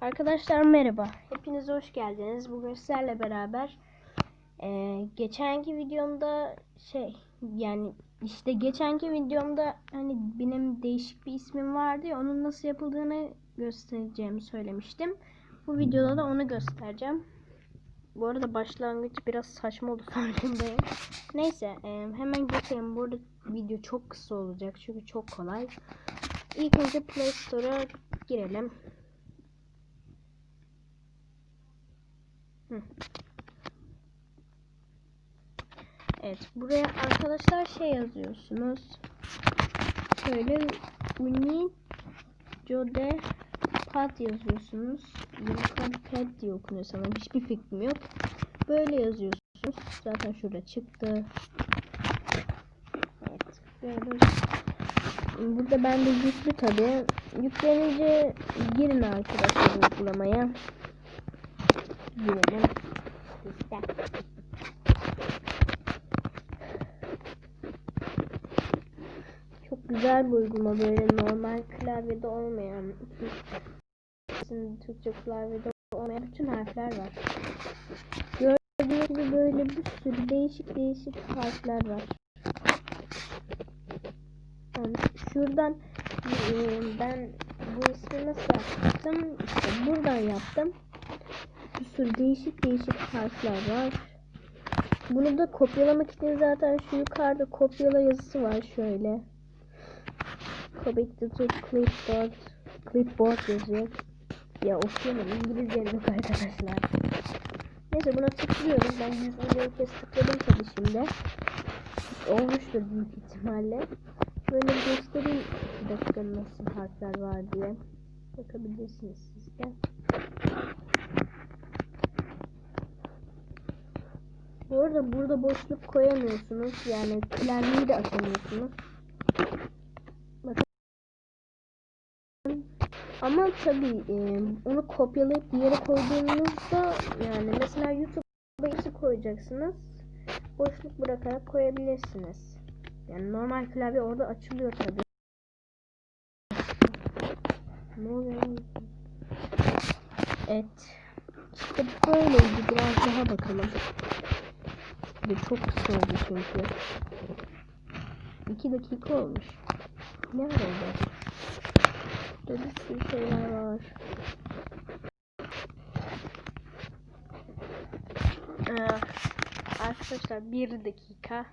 Arkadaşlar merhaba. Hepiniz hoş geldiniz. Bugün sizlerle beraber eee, geçenki videomda şey yani işte geçenki videomda hani benim değişik bir ismim vardı ya onun nasıl yapıldığını göstereceğimi söylemiştim. Bu videoda da onu göstereceğim. Bu arada başlangıç biraz saçma oldu farkındayım. Neyse eee, hemen geçelim. Bu arada video çok kısa olacak çünkü çok kolay. İlk önce Play Store'a girelim. Evet buraya arkadaşlar şey yazıyorsunuz. Şöyle Uni Jode Pad yazıyorsunuz. Yukarı Pad diye okunuyor sanırım. Hiçbir fikrim yok. Böyle yazıyorsunuz. Zaten şurada çıktı. Evet. Böyle. Burada bende yüklü tabi. Yüklenince girin arkadaşlar uygulamaya. Girelim. İşte. Çok güzel bir uygulama böyle normal klavyede olmayan Türkçe klavyede olmayan bütün harfler var. Gördüğünüz gibi böyle bir sürü değişik değişik harfler var. Yani şuradan e, ben bu ismi nasıl yaptım? İşte buradan yaptım. Sürü değişik değişik harfler var. Bunu da kopyalamak için zaten şu yukarıda kopyala yazısı var şöyle. Copy to clipboard. Clipboard yazıyor. Ya okuyamam İngilizce yok arkadaşlar. Neyse buna tıklıyorum. Ben 100 milyon kez tıkladım tabii şimdi. Olmuştur büyük ihtimalle. Böyle göstereyim bir dakika nasıl harfler var diye. Bakabilirsiniz siz de. Bu arada burada boşluk koyamıyorsunuz. Yani klavyeyi de açamıyorsunuz. Bakın. Ama tabii e, onu kopyalayıp bir yere koyduğunuzda yani mesela YouTube'a nasıl koyacaksınız? Boşluk bırakarak koyabilirsiniz. Yani normal klavye orada açılıyor tabii. Ne oluyor? Evet. İşte böyleydi. Biraz daha bakalım. Bir çok kısa oldu çünkü. 2 dakika olmuş. Ne var orada? Burada bir sürü şeyler var. Ee, arkadaşlar bir dakika.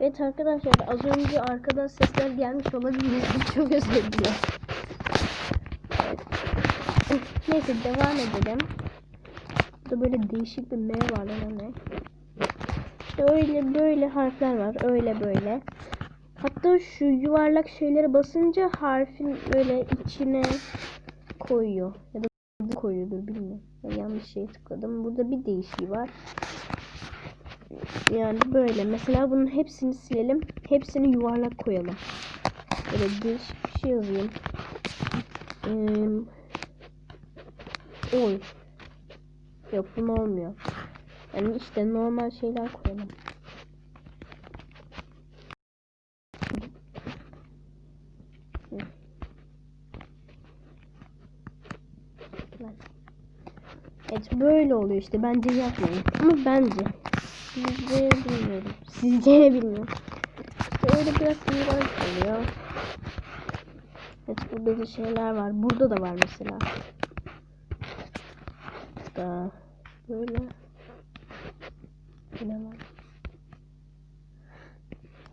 Evet arkadaşlar az önce arkadan sesler gelmiş olabilir. Çok özür dilerim. Neyse devam edelim. Burada böyle değişik bir M var lan ne? İşte öyle böyle harfler var. Öyle böyle. Hatta şu yuvarlak şeylere basınca harfin böyle içine koyuyor. Ya da koyuyordur bilmiyorum. Ben yanlış şey tıkladım. Burada bir değişiği var. Yani böyle. Mesela bunun hepsini silelim. Hepsini yuvarlak koyalım. Böyle değişik bir şey yazayım. Ee, oy. Yok bunu olmuyor. Yani işte normal şeyler koyalım. Evet böyle oluyor işte. Bence yapmayın. Ama bence. Sizce bilmiyorum. Sizce bilmiyorum. İşte öyle biraz iğrenç oluyor. Evet burada da şeyler var. Burada da var mesela. Da böyle. Var?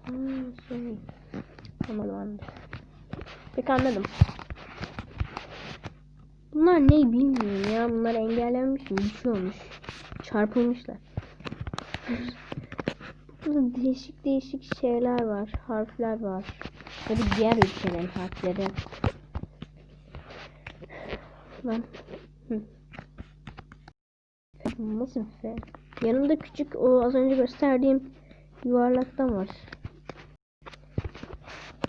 Hmm, şey. Tamam anladım. Peki anladım. Bunlar ne bilmiyorum ya. Bunlar engellenmiş mi? Bir şey olmuş. Çarpılmışlar. Burada değişik değişik şeyler var. Harfler var. Tabi diğer ülkelerin harfleri. Lan. Hı. Nasıl bir F? Yanımda küçük o az önce gösterdiğim yuvarlaktan var.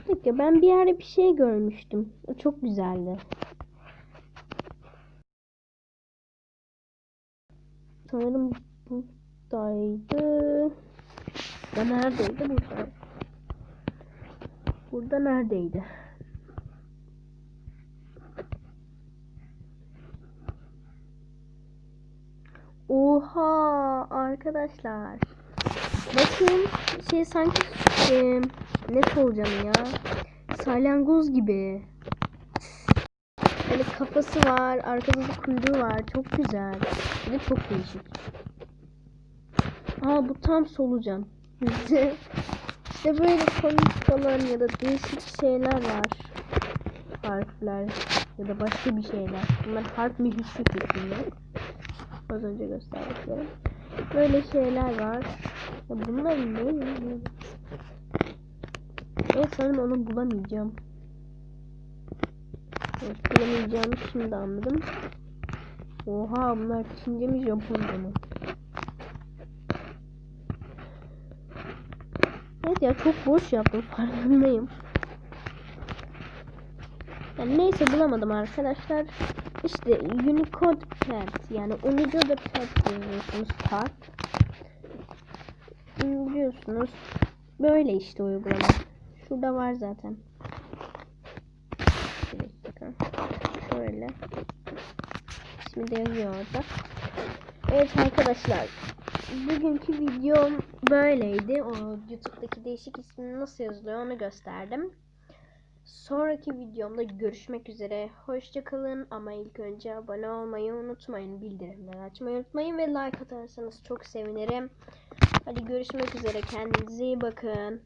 Peki ben bir yerde bir şey görmüştüm. O çok güzeldi. Sanırım buradaydı. Da neredeydi burada? Burada neredeydi? Oha arkadaşlar. Bakın şey sanki e, ne olacağım ya. Salyangoz gibi. Böyle kafası var, arkada da kuyruğu var. Çok güzel. Bir de çok değişik. Aa bu tam solucan. işte böyle komik falan ya da değişik şeyler var. Harfler ya da başka bir şeyler. Bunlar harf mi fikrim yok. Az önce gösterdiklerim. Böyle şeyler var. Ya bunlar ne? Evet sanırım onu bulamayacağım. Evet, bulamayacağımı şimdi anladım. Oha bunlar Çince mi Japonca mı? Evet ya çok boş yaptım farkındayım. Yani neyse bulamadım arkadaşlar. İşte Unicode Pet yani Unicode Pet yazıyorsunuz. Hmm, Biliyorsunuz böyle işte uygulama. Şurada var zaten. Şöyle. İsmi de yazıyor orada. Evet arkadaşlar. Bugünkü videom böyleydi. O YouTube'daki değişik ismini nasıl yazılıyor onu gösterdim. Sonraki videomda görüşmek üzere. Hoşçakalın ama ilk önce abone olmayı unutmayın. Bildirimleri açmayı unutmayın ve like atarsanız çok sevinirim. Hadi görüşmek üzere. Kendinize iyi bakın.